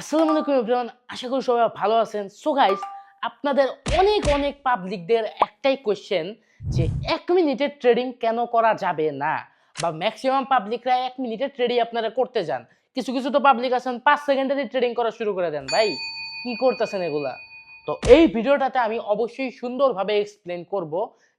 আসসালামু আলাইকুম এভরিওয়ান আশা করি সবাই ভালো আছেন। সো গাইস আপনাদের অনেক অনেক পাবলিকদের একটাই কোয়েশ্চেন যে এক মিনিটের ট্রেডিং কেন করা যাবে না? বা ম্যাক্সিমাম পাবলিকরা এক মিনিটের ট্রেডিং আপনারা করতে যান। কিছু কিছু তো পাবলিক আছেন, পাঁচ সেকেন্ডেরই ট্রেডিং করা শুরু করে দেন। ভাই, কি করতেছেন এগুলা? তো এই ভিডিওটাতে আমি অবশ্যই সুন্দরভাবে এক্সপ্লেন করব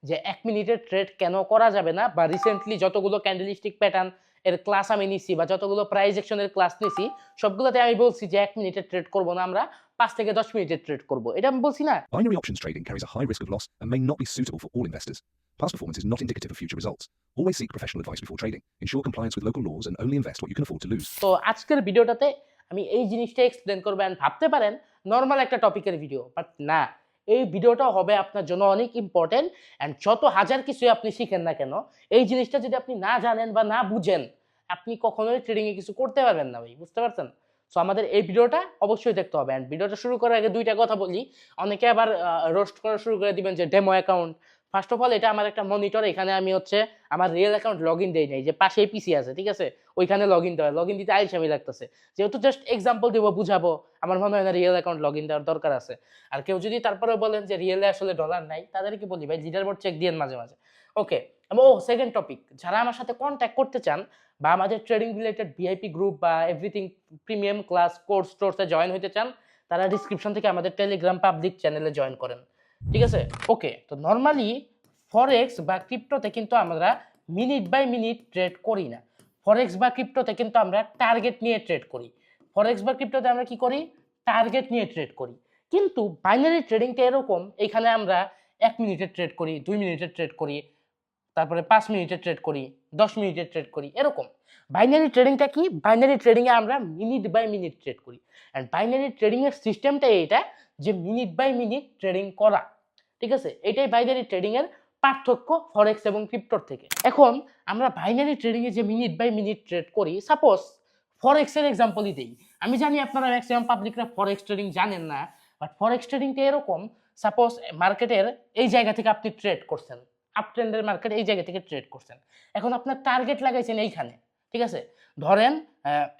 যে এক মিনিটের ট্রেড কেন করা যাবে না বা রিসেন্টলি যতগুলো ক্যান্ডেলিস্টিক প্যাটার্ন এর ক্লাস আমি নিছি বা যতগুলো প্রাইজেকশনের ক্লাস নিছি সবগুলোতে আমি বলছি যে এক মিনিটের ট্রেড করব না আমরা পাঁচ থেকে দশ মিনিটের ট্রেড করব। এটা আমি বলছি না। Binary options trading carries a high risk of loss and may not be suitable for all investors past performance is not indicative of future results. Always seek professional advice before trading. Ensure compliance with local laws and only invest what you can afford to lose. তো আজকের ভিডিওটাতে আমি এই জিনিসটা explain করব and ভাবতে পারেন normal একটা টপিকের ভিডিও বাট না, এই ভিডিওটা হবে আপনার জন্য অনেক ইম্পর্টেন্ট অ্যান্ড যত হাজার কিছু আপনি শিখেন না কেন, এই জিনিসটা যদি আপনি না জানেন বা না বুঝেন, আপনি কখনোই ট্রেডিংয়ে কিছু করতে পারবেন না ভাই, বুঝতে পারছেন? সো আমাদের এই ভিডিওটা অবশ্যই দেখতে হবে অ্যান্ড ভিডিওটা শুরু করার আগে দুইটা কথা বলি, অনেকে আবার রোস্ট করা শুরু করে দিবেন যে demo account first of all এটা আমার একটা মনিটর এখানে আমি হচ্ছে আমার রিয়েল অ্যাকাউন্ট লগ ইন দেই নাই, যে পাশে পিসি আছে, ঠিক আছে? ওইখানে লগ ইন দেওয়া লগ ইন দিতে আইলসামি লাগতেছে। যেহেতু জাস্ট এক্সাম্পল দিব, বুঝাবো, আমার মনে হয় না রিয়েল অ্যাকাউন্ট লগ ইন দেওয়ার দরকার আছে। আর কেউ যদি তারপরে বলেন যে রিয়েলে আসলে ডলার নাই, তাদেরকে বলি, ভাই লিডার বোর্ড চেক দিয়েন মাঝে মাঝে। ওকে ও সেকেন্ড টপিক যারা আমার সাথে কন্ট্যাক্ট করতে চান বা আমাদের ট্রেডিং রিলেটেড ভিআইপি গ্রুপ বা এভরিথিং প্রিমিয়াম ক্লাস কোর্স টোর্সে জয়েন হতে চান, তারা ডিসক্রিপশন থেকে আমাদের টেলিগ্রাম পাবলিক চ্যানেলে জয়েন করেন। ঠিক আছে? ওকে তো নর্মালি ফরেক্স বা ক্রিপ্টোতে কিন্তু আমরা মিনিট বাই মিনিট ট্রেড করি না। ফরেক্স বা ক্রিপ্টোতে কিন্তু আমরা টার্গেট নিয়ে ট্রেড করি। ফরেক্স বা ক্রিপ্টোতে আমরা কি করি? টার্গেট নিয়ে ট্রেড করি। কিন্তু বাইনারি ট্রেডিংটা এরকম, এখানে আমরা এক মিনিটে ট্রেড করি, দুই মিনিটে ট্রেড করি। তারপরে পাঁচ মিনিটের ট্রেড করি, দশ মিনিটের ট্রেড করি, এরকম। বাইনারি ট্রেডিংটা কি? বাইনারি ট্রেডিংয়ে আমরা মিনিট বাই মিনিট ট্রেড করি। অ্যান্ড বাইনারি ট্রেডিংয়ের সিস্টেমটা এইটা যে মিনিট বাই মিনিট ট্রেডিং করা। ঠিক আছে? এটাই বাইনারি ট্রেডিংয়ের পার্থক্য ফরেক্স এবং ক্রিপ্টোর থেকে। এখন আমরা বাইনারি ট্রেডিংয়ে যে মিনিট বাই মিনিট ট্রেড করি সাপোজ ফরেক্সের এক্সাম্পলই দিই। আমি জানি আপনারা ম্যাক্সিমাম পাবলিকরা ফরেক্স ট্রেডিং জানেন না বাট ফরেক্স ট্রেডিংটা এরকম সাপোজ মার্কেটের এই জায়গা থেকে আপনি ট্রেড করছেন। আপ ট্রেন্ডের মার্কেট এই জায়গা থেকে ট্রেড করছেন। এখন আপনার টার্গেট লাগাইছেন এইখানে, ঠিক আছে? ধরেন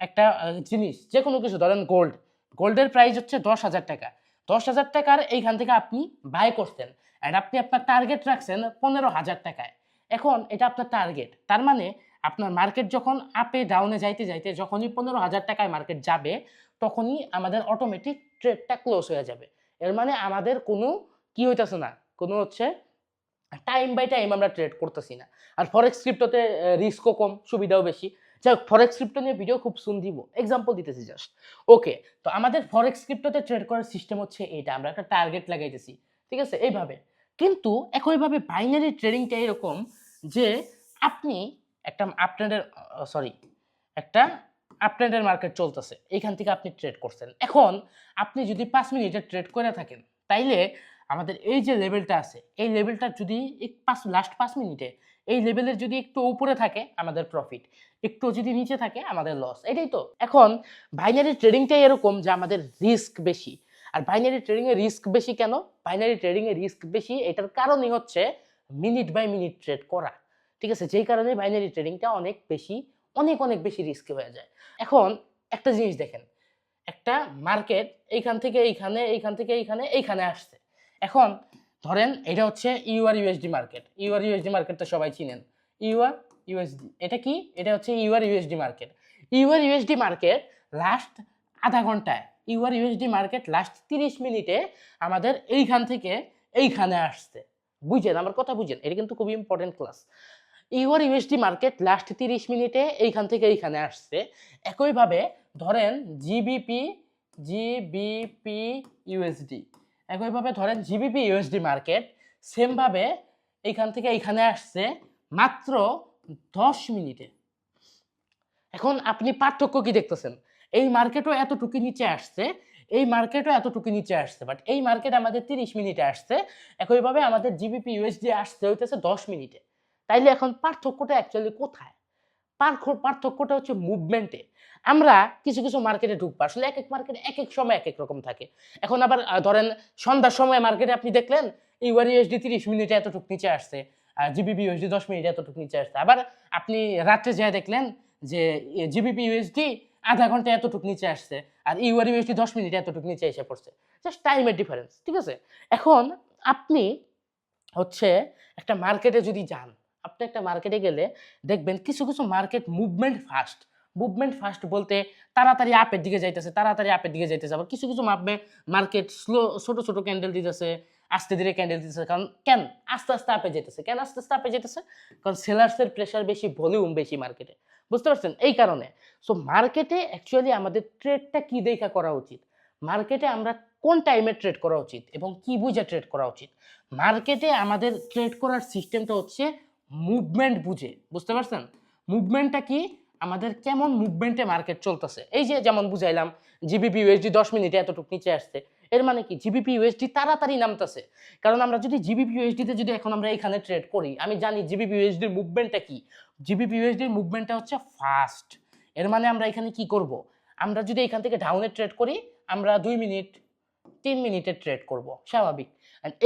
একটা জিনিস যে কোনো কিছু, ধরেন গোল্ড গোল্ডের প্রাইস হচ্ছে দশ হাজার টাকা। দশ হাজার টাকার এইখান থেকে আপনি বাই করছেন অ্যান্ড আপনি আপনার টার্গেট রাখছেন পনেরো হাজার টাকায়। এখন এটা আপনার টার্গেট তার মানে আপনার মার্কেট যখন আপে ডাউনে যাইতে যাইতে যখনই পনেরো হাজার টাকায় মার্কেট যাবে, তখনই আমাদের অটোমেটিক ট্রেডটা ক্লোজ হয়ে যাবে। এর মানে আমাদের কোনো কি হইতেছে না, কোনো হচ্ছে টাইম বাই টাইম আমরা ট্রেড করতেছি না। আর ফরেক্স ক্রিপ্টোতে রিস্কও কম, সুবিধাও বেশি। যাই হোক ফরেক্স ক্রিপ্টো নিয়ে ভিডিও খুব সুন দিব। এক্সাম্পল দিতেছি জাস্ট ওকে তো আমাদের ফরেক্স ক্রিপ্টোতে ট্রেড করার সিস্টেম হচ্ছে এটা। আমরা একটা টার্গেট লাগাইতেছি। ঠিক আছে? এইভাবে। কিন্তু একইভাবে বাইনারি ট্রেডিংটা এরকম যে আপনি একটা আপট্রেন্ডের সরি একটা আপট্রেন্ডের মার্কেট চলতেছে। এইখান থেকে আপনি ট্রেড করছেন। এখন আপনি যদি পাঁচ মিনিটে ট্রেড করে থাকেন, তাইলে আমাদের এই যে লেভেলটা আছে, এই লেভেলটা যদি পাঁচ লাস্ট পাঁচ মিনিটে, এই লেভেলের যদি একটু উপরে থাকে আমাদের প্রফিট একটু যদি নিচে থাকে আমাদের লস এটাই তো। এখন বাইনারি ট্রেডিংটাই এরকম যে আমাদের রিস্ক বেশি। আর বাইনারি ট্রেডিংয়ে রিস্ক বেশি কেন? বাইনারি ট্রেডিংয়ে রিস্ক বেশি, এটার কারণই হচ্ছে মিনিট বাই মিনিট ট্রেড করা। ঠিক আছে? যেই কারণে বাইনারি ট্রেডিংটা অনেক বেশি, অনেক অনেক বেশি রিস্কি হয়ে যায়। এখন একটা জিনিস দেখেন, একটা মার্কেট এইখান থেকে এইখানে, এইখান থেকে এইখানে এইখানে আসছে। এখন ধরেন এটা হচ্ছে EUR USD market EUR USD market তো সবাই চিনেন। ইউআর ইউএসডি এটা কি? এটা হচ্ছে EUR USD market EUR USD market last আধা ঘন্টায়। ইউআর ইউএসডি মার্কেট লাস্ট তিরিশ মিনিটে আমাদের এইখান থেকে এইখানে আসছে। বুঝেন? আমার কথা বুঝেন? এটা কিন্তু খুবই important class EUR USD market last তিরিশ মিনিটে এইখান থেকে এইখানে আসছে। একইভাবে ধরেন জিবিপি জিবিপি ইউএসডি একইভাবে ধরেন জিবিপি ইউএসডি মার্কেট সেমভাবে এইখান থেকে এইখানে আসছে মাত্র দশ মিনিটে। এখন আপনি পার্থক্য কি দেখতেছেন? এই মার্কেটও এতটুকু নিচে আসছে, এই মার্কেটও এতটুকু নিচে আসছে বাট এই মার্কেট আমাদের তিরিশ মিনিটে আসছে। একইভাবে আমাদের জিবিপি ইউএসডি আসছে, হইতেছে দশ মিনিটে। তাইলে এখন পার্থক্যটা অ্যাকচুয়ালি কোথায়? পার্থক্যটা হচ্ছে মুভমেন্টে আমরা কিছু কিছু মার্কেটে ঢুকবো। আসলে এক এক মার্কেট এক এক সময় এক এক রকম থাকে। এখন আবার ধরেন সন্ধ্যার সময় মার্কেটে আপনি দেখলেন ইউআর ইউএসডি তিরিশ মিনিটে এতটুকু নিচে আসছে জিবিপি ইউএসডি দশ মিনিটে এতটুকু নিচে আসছে। আবার আপনি রাত্রে যেয়ে দেখলেন যে জিবিপি ইউএসডি আধা ঘণ্টা এতটুকু নিচে আসছে, আর ইউআর ইউএসডি দশ মিনিটে এতটুক নিচে এসে পড়ছে। জাস্ট টাইমের ডিফারেন্স ঠিক আছে? এখন আপনি হচ্ছে একটা মার্কেটে যদি যান আপনি একটা মার্কেটে গেলে দেখবেন কিছু কিছু market movement fast movement fast বলতে তাড়াতাড়ি আপের দিকে যাইতেছে, তাড়াতাড়ি আপের দিকে যাইতেছে। আবার কিছু কিছু মাপবে মার্কেট স্লো ছোটো ছোটো ক্যান্ডেল দিতেছে, আস্তে ধীরে ক্যান্ডেল দিতেছে। কারণ কেন? আস্তে আস্তে আপে যেতেছে কেন আস্তে আস্তে আপে যেতেছে কারণ সেলার্সের প্রেশার বেশি ভলিউম বেশি মার্কেটে বুঝতে পারছেন? এই কারণে। সো মার্কেটে অ্যাকচুয়ালি আমাদের ট্রেডটা কি দেখা করা উচিত? মার্কেটে আমরা কোন টাইমে ট্রেড করা উচিত এবং কি বুঝে ট্রেড করা উচিত? মার্কেটে আমাদের ট্রেড করার সিস্টেমটা হচ্ছে মুভমেন্ট বুঝে, বুঝতে পারছেন? মুভমেন্টটা কি? আমাদের কেমন মুভমেন্টে মার্কেট চলতেছে? এই যে যেমন বুঝাইলাম জিবিপি ইউএসডি দশ মিনিটে এতটুকু নিচে আসছে। এর মানে কি? জিবিপি ইউএসডি তাড়াতাড়ি নামতেছে। কারণ আমরা যদি জিবিপি ইউএসডিতে যদি এখন আমরা এখানে ট্রেড করি, আমি জানি জিবিপি ইউএসডির মুভমেন্টটা কি? জিবিপি ইউএসডির মুভমেন্টটা হচ্ছে ফাস্ট এর মানে আমরা এখানে কি করব? আমরা যদি এখান থেকে ডাউনে ট্রেড করি, আমরা দুই মিনিট, তিন মিনিটে ট্রেড করব। স্বাভাবিক।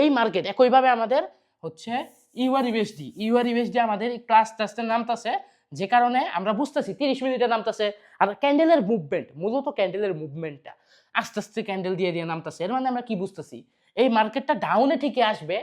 এই মার্কেট একইভাবে আমাদের হচ্ছে ইউআর ইউএসডি। ইউআর ইউএসডি আমাদের ক্লাস টাস্টে নামতেছে, যে কারণে আমরা বুঝতেছি তিরিশ মিনিটে নামতেছে। আর ক্যান্ডেলের মুভমেন্ট মূলত ক্যান্ডেলের মুভমেন্টটা আস্তে আস্তে ক্যান্ডেল দিয়ে দিয়ে নামতেছে। এর মানে আমরা কি বুঝতেছি? এই মার্কেটটা ডাউনে ঠিকই আসবে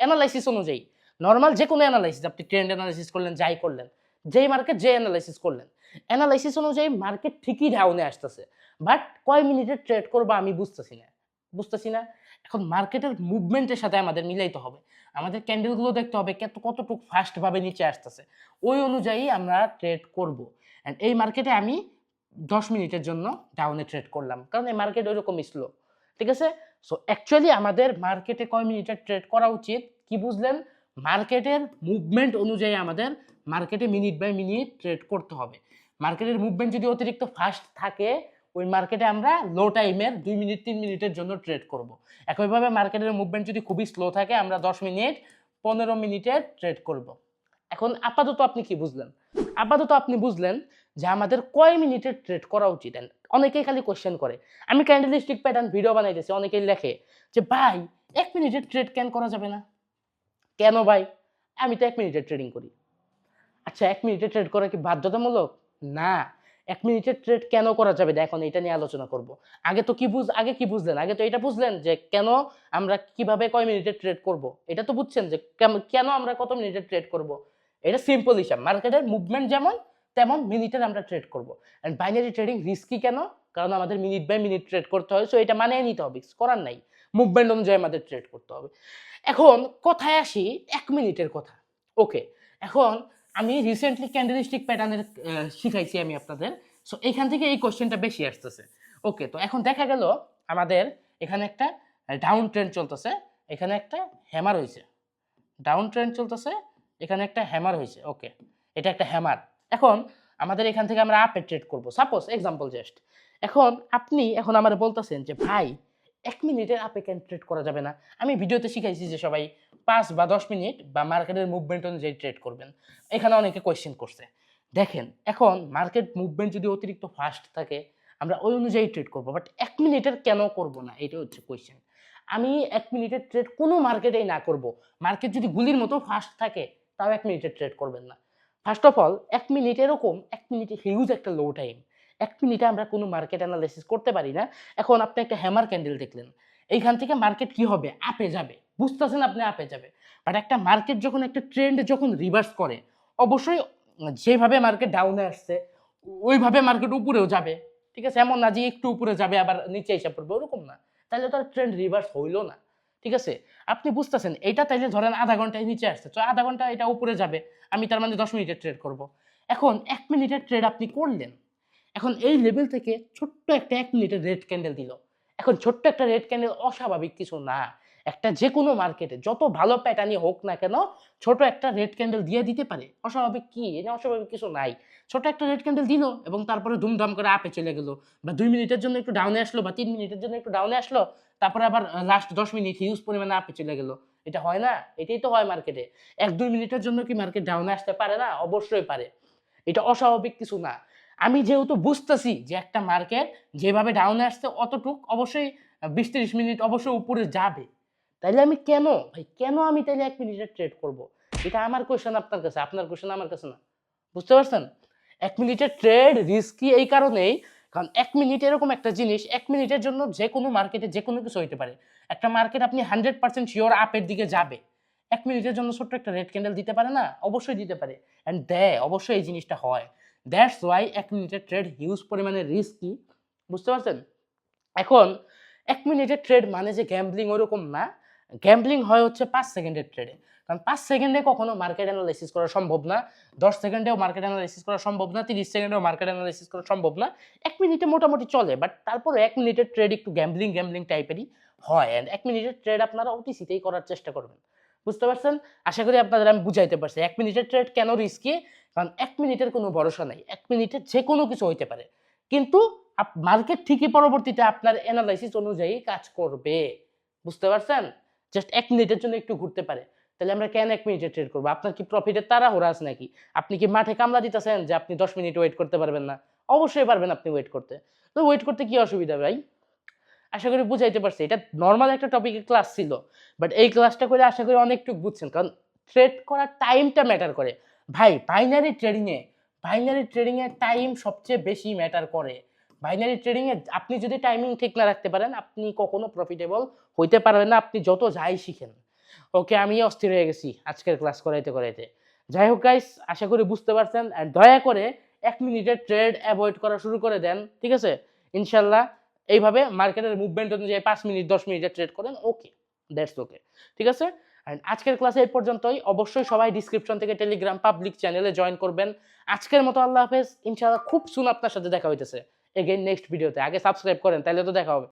অ্যানালাইসিস অনুযায়ী। নর্মাল যে কোনো অ্যানালাইসিস আপনি ট্রেন্ড অ্যানালাইসিস করলেন, যাই করলেন, যেই মার্কেট যে অ্যানালাইসিস করলেন। অ্যানালাইসিস অনুযায়ী মার্কেট ঠিকই ডাউনে আসতেছে। বাট কয় মিনিটে ট্রেড করব আমি বুঝতেছি না। বুঝতেছি না? এখন মার্কেটের মুভমেন্টের সাথে আমাদের মিলাইতে হবে। আমাদের ক্যান্ডেলগুলো দেখতে হবে কত, কতটুকু ফাস্টভাবে নিচে আসতেছে। ওই অনুযায়ী আমরা ট্রেড করব। অ্যান্ড এই মার্কেটে আমি দশ মিনিটের জন্য ডাউনে ট্রেড করলাম। কারণ এই মার্কেট ওইরকম স্লো ঠিক আছে? সো অ্যাকচুয়ালি আমাদের মার্কেটে কয় মিনিটের ট্রেড করা উচিত? কি বুঝলেন? মার্কেটের মুভমেন্ট অনুযায়ী আমাদের মার্কেটে মিনিট বাই মিনিট ট্রেড করতে হবে। মার্কেটের মুভমেন্ট যদি অতিরিক্ত ফাস্ট থাকে ওই মার্কেটে আমরা লো টাইমের দুই মিনিট তিন মিনিটের জন্য ট্রেড করব। একইভাবে মার্কেটের মুভমেন্ট যদি খুবই স্লো থাকে, আমরা দশ মিনিট পনেরো মিনিটের ট্রেড করব। এখন আপাতত আপনি কি বুঝলেন? আপাতত আপনি বুঝলেন যে আমাদের কয় মিনিটের ট্রেড করা উচিত? অনেকেই খালি কোয়েশ্চেন করে। আমি ক্যান্ডেলিস্টিক প্যাটার্ন ভিডিও বানাইতেছি, অনেকেই লেখে যে, ভাই, এক মিনিটের ট্রেড কেন করা যাবে না? কেন ভাই? আমি তো এক মিনিটের ট্রেডিং করি। আচ্ছা এক মিনিটের ট্রেড করা কি বাধ্যতামূলক? না। এক মিনিটের ট্রেড কেন করা যাবে না? এখন এটা নিয়ে আলোচনা করব। আগে তো কি বুঝ, আগে কি বুঝলেন? আগে তো এটা বুঝলেন যে কেন আমরা কীভাবে কয় মিনিটের ট্রেড করব? এটা তো বুঝছেন যে কেন আমরা কত মিনিটের ট্রেড করব? এটা সিম্পল হিসাব। মার্কেটের মুভমেন্ট যেমন, তেমন মিনিটের আমরা ট্রেড করব। অ্যান্ড বাইনারি ট্রেডিং রিস্কি কেন? কারণ আমাদের মিনিট বাই মিনিট ট্রেড করতে হয় সো এটা মানিয়ে নিতে হবে। করার নাই। মুভমেন্ট অনুযায়ী আমাদের ট্রেড করতে হবে। এখন কথায় আসি এক মিনিটের কথা। ওকে এখন আমি রিসেন্টলি ক্যান্ডেলিস্টিক প্যাটার্নের শিখাইছি আমি আপনাদের। সো এখান থেকে এই কোশ্চেনটা বেশি আসতেছে। ওকে তো এখন দেখা গেল আমাদের এখানে একটা ডাউন ট্রেন্ড চলতেছে, এখানে একটা হ্যামার হয়েছে। ডাউন ট্রেন্ড চলতেছে, এখানে একটা হ্যামার হয়েছে। ওকে এটা একটা হ্যামার এখন আমাদের এখান থেকে আমরা আপে ট্রেড করব। সাপোজ এক্সাম্পল জাস্ট এখন আপনি, এখন আমার বলতেছেন যে, ভাই, এক মিনিটের আপে কেন ট্রেড করা যাবে না। আমি ভিডিওতে শিখাইছি যে সবাই পাঁচ বা দশ মিনিট বা মার্কেটের মুভমেন্ট অনুযায়ী ট্রেড করবেন। এখানে অনেকে কোয়েশ্চেন করছে, দেখেন এখন মার্কেট মুভমেন্ট যদি অতিরিক্ত ফাস্ট থাকে, আমরা ওই অনুযায়ী ট্রেড করব বাট এক মিনিটের কেন করব না? এটা হচ্ছে কোয়েশ্চেন আমি এক মিনিটের ট্রেড কোনো মার্কেটেই না করব। মার্কেট যদি গুলির মতো ফাস্ট থাকে, তাও এক মিনিটের ট্রেড করবেন না। ফার্স্ট অফ অল এক মিনিট এরকম, এক মিনিটে হিউজ একটা লো টাইম এক মিনিটে আমরা কোনো মার্কেট অ্যানালাইসিস করতে পারি না। এখন আপনি একটা হ্যামার ক্যান্ডেল দেখলেন। এইখান থেকে মার্কেট কি হবে? আপে যাবে। বুঝতেছেন আপনি আপে যাবে বাট একটা মার্কেট যখন, একটা ট্রেন্ড যখন রিভার্স করে, অবশ্যই যেভাবে মার্কেট ডাউনে আসছে, ওইভাবে মার্কেট উপরেও যাবে। ঠিক আছে? এমন না যে একটু উপরে যাবে, আবার নিচে এসে পড়বে, ওরকম না। তাহলে তো আর ট্রেন্ড রিভার্স হইল না। ঠিক আছে? আপনি বুঝতেছেন এটা তাইলে ধরেন আধা ঘন্টায় নিচে আসছে। তো আধা ঘণ্টা এটা উপরে যাবে, আমি তার মানে দশ মিনিটের ট্রেড করব। এখন এক মিনিটের ট্রেড আপনি করলেন। এখন এই লেভেল থেকে ছোট্ট একটা এক মিনিটের রেড ক্যান্ডেল দিল। এখন ছোট্ট একটা রেড ক্যান্ডেল অস্বাভাবিক কিছু না। একটা যে কোনো মার্কেটে যত ভালো প্যাটার্নই হোক না কেন, ছোট একটা রেড ক্যান্ডেল দিয়ে দিতে পারে। অস্বাভাবিক কি? এটা অস্বাভাবিক কিছু নাই। ছোট একটা রেড ক্যান্ডেল দিল এবং তারপরে ধুমধাম করে আপে চলে গেলো বা দুই মিনিটের জন্য একটু ডাউনে আসলো বা তিন মিনিটের জন্য একটু ডাউনে আসলো, তারপরে আবার লাস্ট দশ মিনিট হিউজ পরিমাণে আপে চলে গেলো। এটা হয় না? এটাই তো হয় মার্কেটে এক দুই মিনিটের জন্য কি মার্কেট ডাউনে আসতে পারে না? অবশ্যই পারে। এটা অস্বাভাবিক কিছু না। আমি যেহেতু বুঝতেছি যে একটা মার্কেট যেভাবে ডাউনে আসছে অতটুক অবশ্যই বিশ তিরিশ মিনিট অবশ্যই উপরে যাবে। তাইলে আমি কেন? ভাই, কেন আমি তাইলে এক মিনিটের ট্রেড করব? এটা আমার কোয়েশন আপনার কাছে, আপনার কোয়েশন আমার কাছে না। বুঝতে পারছেন? এক মিনিটের ট্রেড রিস্কি এই কারণেই, কারণ এক মিনিট এরকম একটা জিনিস, এক মিনিটের জন্য যে কোনো মার্কেটে যে কোনো কিছু হইতে পারে। একটা মার্কেট আপনি হান্ড্রেড পার্সেন্ট শিওর আপের দিকে যাবে। এক মিনিটের জন্য ছোট্ট একটা রেড ক্যান্ডেল দিতে পারে না? অবশ্যই দিতে পারে। অ্যান্ড দেয় অবশ্যই এই জিনিসটা হয়। দ্যাটস ওয়াই এক মিনিটের ট্রেড হিউজ পরিমাণে রিস্কি বুঝতে পারছেন? এখন, এক মিনিটের ট্রেড মানে যে গ্যাম্বলিং ওরকম না। গ্যাম্বলিং হয় হচ্ছে পাঁচ সেকেন্ডের ট্রেডে কারণ পাঁচ সেকেন্ডে কখনো মার্কেট অ্যানালাইসিস করা সম্ভব না, দশ সেকেন্ডেও মার্কেট অ্যানালাইসিস করা সম্ভব না, তিরিশ সেকেন্ডেও মার্কেট অ্যানালাইসিস করা সম্ভব না, এক মিনিটে মোটামুটি চলে বাট তারপরে এক মিনিটের ট্রেড একটু গ্যাম্বলিং গ্যাম্বলিং টাইপেরই হয় অ্যান্ড এক মিনিটের ট্রেড আপনারা ওটিসিতেই করার চেষ্টা করবেন। বুঝতে পারছেন? আশা করি আপনাদের আমি বুঝাইতে পারছি, এক মিনিটের ট্রেড কেন রিস্কি কারণ এক মিনিটের কোনো ভরসা নাই, এক মিনিটে যে কোনো কিছু হইতে পারে। কিন্তু মার্কেট ঠিকই পরবর্তীতে আপনার অ্যানালাইসিস অনুযায়ী কাজ করবে। বুঝতে পারছেন? জাস্ট এক মিনিটের জন্য একটু ঘুরতে পারে। তাহলে আমরা কেন এক মিনিটে ট্রেড করব? আপনার কি প্রফিটের তাড়াহুড়া আছে নাকি? আপনি কি মাঠে কামলা দিতেছেন যে আপনি দশ মিনিট ওয়েট করতে পারবেন না? অবশ্যই পারবেন আপনি ওয়েট করতে। তো ওয়েট করতে কি অসুবিধা ভাই? আশা করি বুঝাইতে পারছি। এটা নর্মাল একটা টপিকের ক্লাস ছিল। বাট এই ক্লাসটা করে আশা করি অনেকটুকু বুঝছেন। কারণ ট্রেড করার টাইমটা ম্যাটার করে। ভাই বাইনারি ট্রেডিংয়ে বাইনারি ট্রেডিংয়ে টাইম সবচেয়ে বেশি ম্যাটার করে। বাইনারি ট্রেডিংয়ে আপনি যদি টাইমিং ঠিক না রাখতে পারেন, আপনি কখনো প্রফিটেবল হইতে পারবেন না। আপনি যত যাই শিখেন। ওকে আমি অস্থির হয়ে গেছি আজকের ক্লাস করাইতে করাইতে। যাই হোক গাইস আশা করি বুঝতে পারছেন। And দয়া করে এক মিনিটের ট্রেড অ্যাভয়েড করা শুরু করে দেন, ঠিক আছে? ইনশাল্লাহ এইভাবে মার্কেটের মুভমেন্ট অনুযায়ী পাঁচ মিনিট, দশ মিনিটের ট্রেড করেন। ওকে দ্যাটস ওকে ঠিক আছে? অ্যান্ড আজকের ক্লাসে এই পর্যন্তই। অবশ্যই সবাই ডিসক্রিপশন থেকে টেলিগ্রাম পাবলিক চ্যানেলে জয়েন করবেন। আজকের মতো আল্লাহ হাফেজ। ইনশাআল্লাহ খুব সুন আপনার সাথে দেখা হইতেছে। এগেইন নেক্সট ভিডিওতে আগে সাবস্ক্রাইব করেন তাহলে তো দেখা হবে